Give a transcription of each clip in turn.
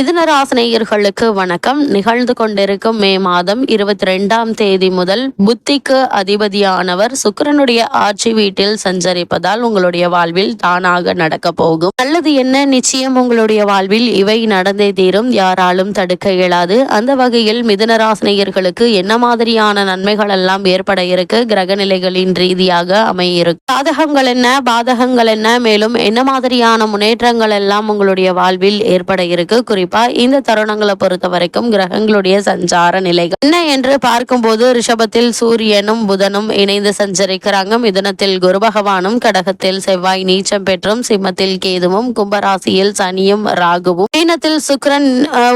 மிதுனராசினியர்களுக்கு வணக்கம். நிகழ்ந்து கொண்டிருக்கும் மே மாதம் இருபத்தி ரெண்டாம் தேதி முதல் புத்திக்கு அதிபதியானவர் சுக்கரனுடைய ஆட்சி வீட்டில் சஞ்சரிப்பதால் உங்களுடைய வாழ்வில் தானாக நடக்க போகும். நல்லது என்ன? நிச்சயம் உங்களுடைய வாழ்வில் இவை நடந்தே தீரும். யாராலும் தடுக்க இயலாது. அந்த வகையில் மிதுனராசினியர்களுக்கு என்ன மாதிரியான நன்மைகள் எல்லாம் ஏற்பட இருக்கு? கிரக நிலைகளின் ரீதியாக அமையிருக்கும் சாதகங்கள் என்ன? பாதகங்கள் என்ன? மேலும் என்ன மாதிரியான முன்னேற்றங்கள் எல்லாம் உங்களுடைய வாழ்வில் ஏற்பட இருக்கு? குறிப்பா இந்த தருணங்களை பொறுத்த வரைக்கும் கிரகங்களுடைய சஞ்சார நிலைகள் என்ன என்று பார்க்கும்போது ரிஷபத்தில் சூரியனும் புதனும் இணைந்து சஞ்சரிக்கிறாங்க. மிதனத்தில் குரு பகவானும் கடகத்தில் செவ்வாய் நீச்சம் பெற்றும் சிம்மத்தில் கேதுவும் கும்பராசியில் சனியும் ராகுவும் மீனத்தில் சுக்கரன்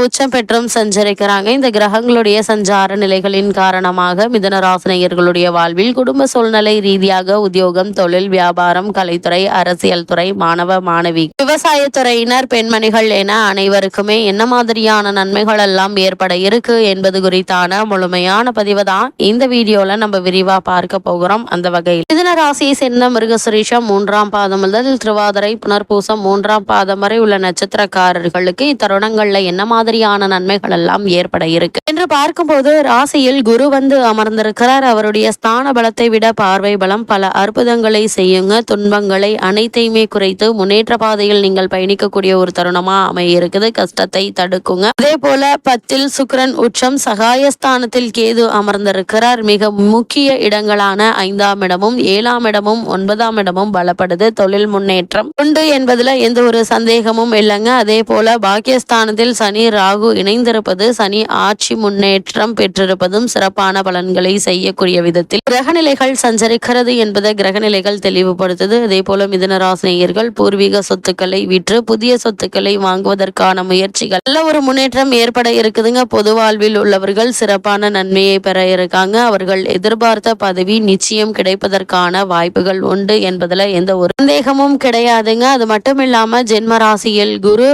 உச்சம் பெற்றும் சஞ்சரிக்கிறாங்க. இந்த கிரகங்களுடைய சஞ்சார நிலைகளின் காரணமாக மிதன ராசினியர்களுடைய வாழ்வில் குடும்ப சூழ்நிலை ரீதியாக உத்தியோகம் தொழில் வியாபாரம் கலைத்துறை அரசியல் துறை மாணவ மாணவி விவசாயத்துறையினர் பெண்மணிகள் என அனைவருக்குமே என்ன மாதிரியான நன்மைகள் எல்லாம் ஏற்பட இருக்கு என்பது குறித்தான முழுமையான பதிவு தான் இந்த வீடியோல நம்ம விரிவா பார்க்க போகிறோம். அந்த வகையில் மிதன ராசியை சேர்ந்த மிருகசுரீஷம் மூன்றாம் பாதம் முதல் திருவாதிரை புனர்பூசம் மூன்றாம் பாதம் வரை உள்ள நட்சத்திரக்காரர்களுக்கு இத்தருணங்கள்ல என்ன மாதிரியான நன்மைகள் எல்லாம் ஏற்பட இருக்கு? என்று பார்க்கும்போது ராசியில் குரு வந்து அமர்ந்திருக்கிறார். அவருடைய ஸ்தான பலத்தை விட பார்வை பலம் பல அற்புதங்களை செய்யுங்க. துன்பங்களை அனைத்தையுமே குறைத்து முன்னேற்ற பாதையில் நீங்கள் பயணிக்கக்கூடிய ஒரு தருணமா அமைய இருக்குது. கஷ்டத்தை தடுக்குங்க. அதே போல பத்தில் சுக்கிரன் உச்சம் சகாயஸ்தானத்தில் கேது அமர்ந்திருக்கிறார். மிக முக்கிய இடங்களான ஐந்தாம் இடமும் ஏழாம் இடமும் ஒன்பதாம் இடமும் பலப்படுது. தொழில் முன்னேற்றம் உண்டு என்பதுல எந்த ஒரு சந்தேகமும் இல்லைங்க. அதே போல பாக்கியஸ்தானத்தில் சனி ராகு இணைந்திருப்பது சனி ஆட்சி முன்னேற்றம் பெற்றிருப்பதும் சிறப்பான பலன்களை செய்யக்கூடிய விதத்தில் கிரகநிலைகள் சஞ்சரிக்கிறது என்பதை கிரகநிலைகள் தெளிவுபடுத்துது. அதே போல மிதனராசினியர்கள் பூர்வீக சொத்துக்களை விற்று புதிய சொத்துக்களை வாங்குவதற்கான முயற்சி முயற்சிகள் நல்ல ஒரு முன்னேற்றம் ஏற்பட இருக்குதுங்க. பொது வாழ்வில் உள்ளவர்கள் சிறப்பான நன்மையை பெற இருக்காங்க. அவர்கள் எதிர்பார்த்த பதவி நிச்சயம் கிடைப்பதற்கான வாய்ப்புகள் உண்டு என்பதுல எந்த ஒரு சந்தேகமும் கிடையாதுங்க. அது மட்டும் இல்லாம ஜென்ம ராசியில் குரு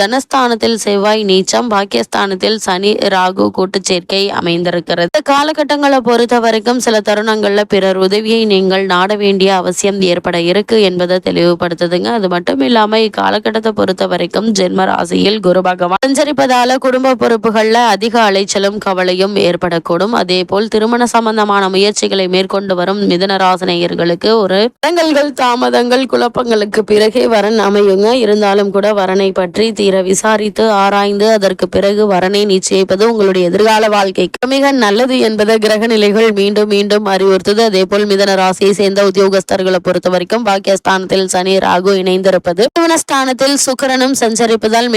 தனஸ்தானத்தில் செவ்வாய் நீச்சம் பாக்கியஸ்தானத்தில் சனி ராகு கூட்டு சேர்க்கை அமைந்திருக்கிறது. இந்த காலகட்டங்களை பொறுத்த வரைக்கும் சில தருணங்கள்ல பிறர் உதவியை நீங்கள் நாட வேண்டிய அவசியம் ஏற்பட இருக்கு என்பதை தெளிவுபடுத்துதுங்க. அது மட்டும் இல்லாம இக்காலகட்டத்தை பொறுத்த வரைக்கும் ஜென்ம ராசியில் குரு பகவான் சஞ்சரிப்பதால குடும்ப பொறுப்புகள்ல அதிக அலைச்சலும் கவலையும் ஏற்படக்கூடும். அதே போல் திருமண சம்பந்தமான முயற்சிகளை மேற்கொண்டு வரும் மிதனராசனையர்களுக்கு ஒரு தடங்கல்கள் தாமதங்கள் குழப்பங்களுக்கு பிறகே வரன் அமையுங்க. இருந்தாலும் கூட வரனை பற்றி தீர விசாரித்து ஆராய்ந்து அதற்கு பிறகு வரனை நிச்சயிப்பது உங்களுடைய எதிர்கால வாழ்க்கைக்கு மிக நல்லது என்பதை கிரக நிலைகள் மீண்டும் மீண்டும் அறிவுறுத்தது. அதே போல் மிதன ராசியை சேர்ந்த உத்தியோகஸ்தர்களை பொறுத்த வரைக்கும் பாக்கியஸ்தானத்தில் சனி ராகு இணைந்திருப்பது. ஸ்தானத்தில் சுக்கிரனும் சஞ்சரிப்பதால்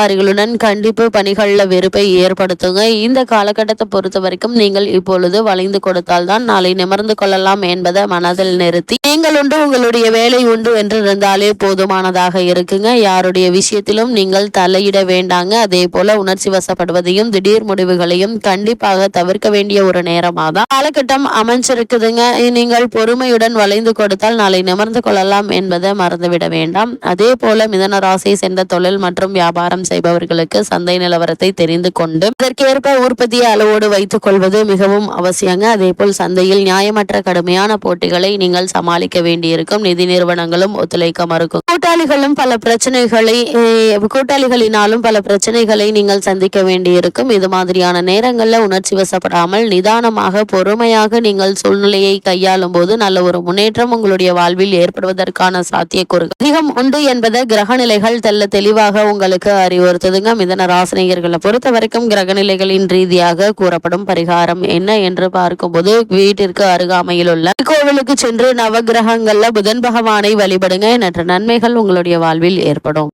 அதிகாரிகளுடன் கண்டிப்பு பணிகளில் வெறுப்பை ஏற்படுத்துங்க. இந்த காலகட்டத்தை பொறுத்த வரைக்கும் நீங்கள் இப்பொழுது வளைந்து கொடுத்தால் தான் நாளை நிமர்ந்து கொள்ளலாம் என்பதை மனதில் நிறுத்தி நீங்கள் உண்டு உங்களுடைய வேலை உண்டு என்று இருந்தாலே போதுமானதாக இருக்குங்க. யாருடைய விஷயத்திலும் நீங்கள் தலையிட வேண்டாங்க. அதே போல உணர்ச்சி வசப்படுவதையும் திடீர் முடிவுகளையும் கண்டிப்பாக தவிர்க்க வேண்டிய ஒரு நேரமாக தான் காலகட்டம் அமைஞ்சிருக்குதுங்க. நீங்கள் பொறுமையுடன் வளைந்து கொடுத்தால் நாளை நிமர்ந்து கொள்ளலாம் என்பதை மறந்துவிட வேண்டாம். அதே போல மிதன ராசியை சேர்ந்த தொழில் மற்றும் வியாபாரம் செய்பவர்களுக்கு சந்தை நிலவரத்தை தெரிந்து கொண்டு அதற்கேற்ப உற்பத்தியை அளவோடு வைத்துக் கொள்வது மிகவும் அவசியங்க. அதே போல் சந்தையில் நியாயமற்ற கடுமையான போட்டிகளை நீங்கள் சமாளிக்க வேண்டியிருக்கும். நிதி நிறுவனங்களும் ஒத்துழைக்க மறுக்கும். கூட்டாளிகளும் பல பிரச்சனைகளை கூட்டாளிகளினாலும் பல பிரச்சனைகளை நீங்கள் சந்திக்க வேண்டியிருக்கும். இது மாதிரியான நேரங்களில் உணர்ச்சி வசப்படாமல் நிதானமாக பொறுமையாக நீங்கள் சூழ்நிலையை கையாளும் போது நல்ல ஒரு முன்னேற்றம் உங்களுடைய வாழ்வில் ஏற்படுவதற்கான சாத்தியக்கூறுகள். அதிகம் உண்டு என்பதை கிரகநிலைகள் தெல்ல தெளிவாக உங்களுக்கு அறிவு வலியுறுத்துதுங்க. மிதன ராசினியர்களை பொறுத்த வரைக்கும் கிரகநிலைகளின் ரீதியாக கூறப்படும் பரிகாரம் என்ன என்று பார்க்கும்போது வீட்டிற்கு அருகாமையில் உள்ள கோவிலுக்கு சென்று நவகிரகங்கள்ல புதன் பகவானை வழிபடுங்க. என்ற நன்மைகள் உங்களுடைய வாழ்வில் ஏற்படும்.